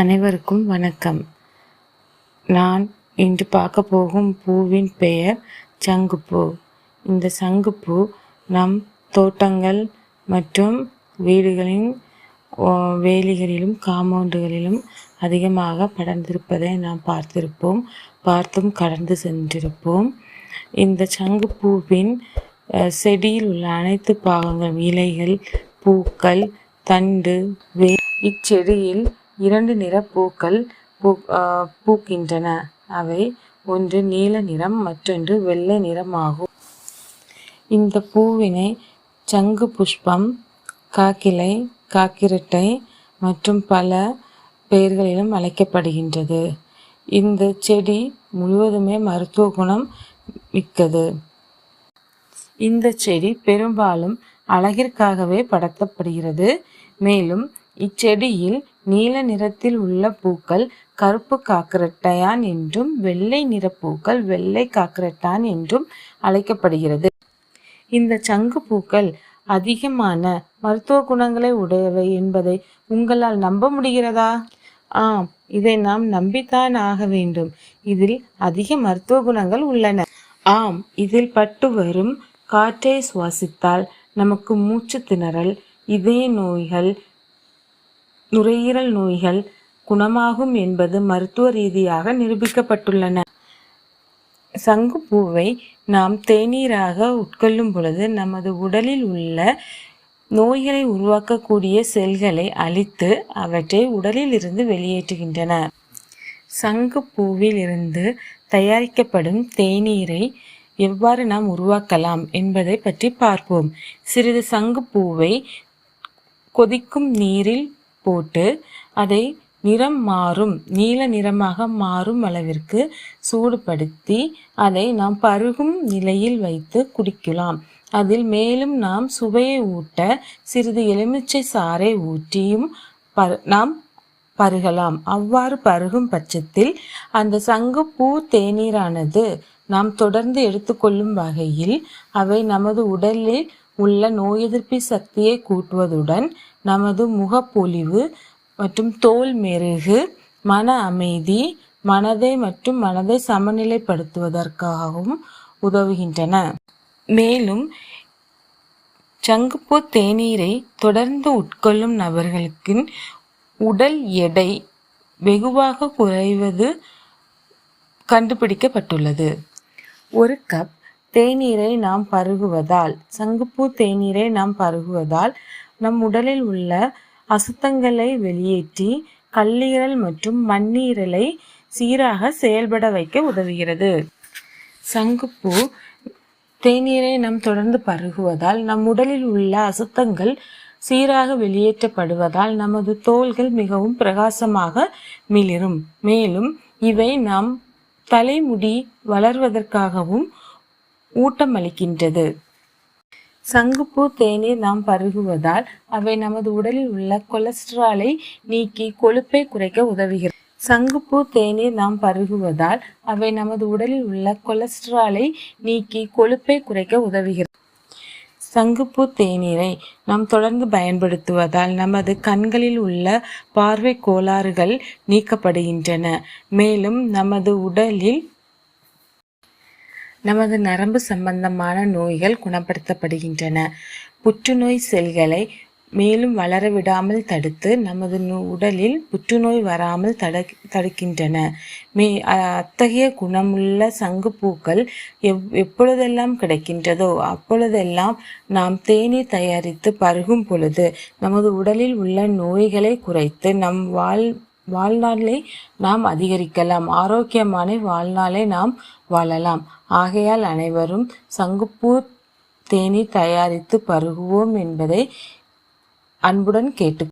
அனைவருக்கும் வணக்கம். நான் இன்று பார்க்க போகும் பூவின் பெயர் சங்குப்பூ. இந்த சங்குப்பூ நம் தோட்டங்கள் மற்றும் வீடுகளின் வேலிகளிலும் காம்பவுண்டுகளிலும் அதிகமாக படர்ந்திருப்பதை நாம் பார்த்திருப்போம். பார்த்தும் கடந்து சென்றிருப்போம். இந்த சங்குப்பூவின் செடியில் உள்ள அனைத்து பாகங்கள் இலைகள் பூக்கள் தண்டு வே இச்செடியில் இரண்டு நிற பூக்கள் பூ பூக்கின்றன. அவை ஒன்று நீல நிறம் மற்றொன்று வெள்ளை நிறமாகும். இந்த பூவினை சங்கு புஷ்பம் காக்கிளை காக்கிரட்டை மற்றும் பல பெயர்களிலும் அழைக்கப்படுகின்றது. இந்த செடி முழுவதுமே மருத்துவ குணம் மிக்கது. இந்த செடி பெரும்பாலும் அழகிற்காகவே படத்தப்படுகிறது மேலும் இச்செடியில் நீல நிறத்தில் உள்ள பூக்கள் கருப்பு காக்கரட்டான் என்றும் வெள்ளை நிற பூக்கள் வெள்ளை காக்கரட்டான் என்றும் அழைக்கப்படுகிறது. இந்த சங்கு பூக்கள் அதிகமான மருத்துவ குணங்களை உடையவை என்பதை உங்களால் நம்ப முடிகிறதா? ஆம் இதை நாம் நம்பித்தான் ஆக வேண்டும். இதில் அதிக மருத்துவ குணங்கள் உள்ளன. ஆம் இதில் பட்டு வரும் காற்றை சுவாசித்தால் நமக்கு மூச்சு திணறல் இதய நோய்கள் நுரையீரல் நோய்கள் குணமாகும் என்பது மருத்துவ ரீதியாக நிரூபிக்கப்பட்டுள்ளன. சங்குப்பூவை நாம் தேநீராக உட்கொள்ளும் பொழுது நமது உடலில் உள்ள நோய்களை உருவாக்கக்கூடிய செல்களை அழித்து அவற்றை உடலில் இருந்து வெளியேற்றுகின்றன சங்குப்பூவில் இருந்து தயாரிக்கப்படும் தேநீரை எவ்வாறு நாம் உருவாக்கலாம் என்பதை பற்றி பார்ப்போம். சிறிது சங்குப்பூவை கொதிக்கும் நீரில் போட்டு அதை நிறம் மாறும் நீல நிறமாக மாறும் அளவிற்கு சூடுபடுத்தி அதை நாம் பருகும் நிலையில் வைத்து குடிக்கலாம். அதில் மேலும் நாம் சுவையை ஊட்ட சிறிது எலுமிச்சை சாறை ஊற்றியும் பரு நாம் பருகலாம். அவ்வாறு பருகும் பட்சத்தில் அந்த சங்கு பூ தேநீரானது நாம் தொடர்ந்து எடுத்துக்கொள்ளும் வகையில் அவை நமது உடலில் உள்ள நோய் எதிர்ப்பு சக்தியை கூட்டுவதுடன் நமது முகப்பொலிவு மற்றும் தோல் மெருகு மன அமைதி மனதை மற்றும் மனதை சமநிலைப்படுத்துவதற்காகவும் உதவுகின்றன. மேலும் சங்குப்பூ தேநீரை தொடர்ந்து உட்கொள்ளும் நபர்களுக்கு உடல் எடை வெகுவாக குறைவது கண்டுபிடிக்கப்பட்டுள்ளது. ஒரு கப் தேநீரை நாம் பருகுவதால் சங்குப்பூ தேநீரை நாம் பருகுவதால் நம் உடலில் உள்ள அசுத்தங்களை வெளியேற்றி கல்லீரல் மற்றும் மண்ணீரலை சீராக செயல்பட வைக்க உதவுகிறது. சங்குப்பூ தேநீரை நாம் தொடர்ந்து பருகுவதால் நம் உடலில் உள்ள அசுத்தங்கள் சீராக வெளியேற்றப்படுவதால் நமது தோள்கள் மிகவும் பிரகாசமாக மிளிரும். மேலும் இவை நாம் தலைமுடி வளர்வதற்காகவும் ஊட்டமளிக்கின்றது. சங்குப்பூ தேநீர் நாம் பருகுவதால் அவை நமது உடலில் உள்ள கொலஸ்ட்ராலை நீக்கி கொழுப்பை குறைக்க உதவுகிறது. சங்குப்பூ தேநீர் நாம் பருகுவதால் அவை நமது உடலில் உள்ள கொலஸ்ட்ராலை நீக்கி கொழுப்பை குறைக்க உதவுகிறது. சங்குப்பூ தேநீரை நாம் தொடர்ந்து பயன்படுத்துவதால் நமது கண்களில் உள்ள பார்வை கோளாறுகள் நீக்கப்படுகின்றன. மேலும் நமது உடலில் நமது நரம்பு சம்பந்தமான நோய்கள் குணப்படுத்தப்படுகின்றன. புற்றுநோய் செல்களை மேலும் வளர விடாமல் தடுத்து நமது உடலில் புற்றுநோய் வராமல் தடு தடுக்கின்றன. மே அத்தகைய குணமுள்ள சங்குப்பூக்கள் எவ் எப்பொழுதெல்லாம் கிடைக்கின்றதோ அப்பொழுதெல்லாம் நாம் தேநீர் தயாரித்து பருகும் பொழுது நமது உடலில் உள்ள நோய்களை குறைத்து நம் வாழ் வாழ்நாளை நாம் அதிகரிக்கலாம். ஆரோக்கியமான வாழ்நாளை நாம் வாழலாம். ஆகையால் அனைவரும் சங்குப்பூ தேநீர் தயாரித்து பருகுவோம் என்பதை அன்புடன் கேட்டு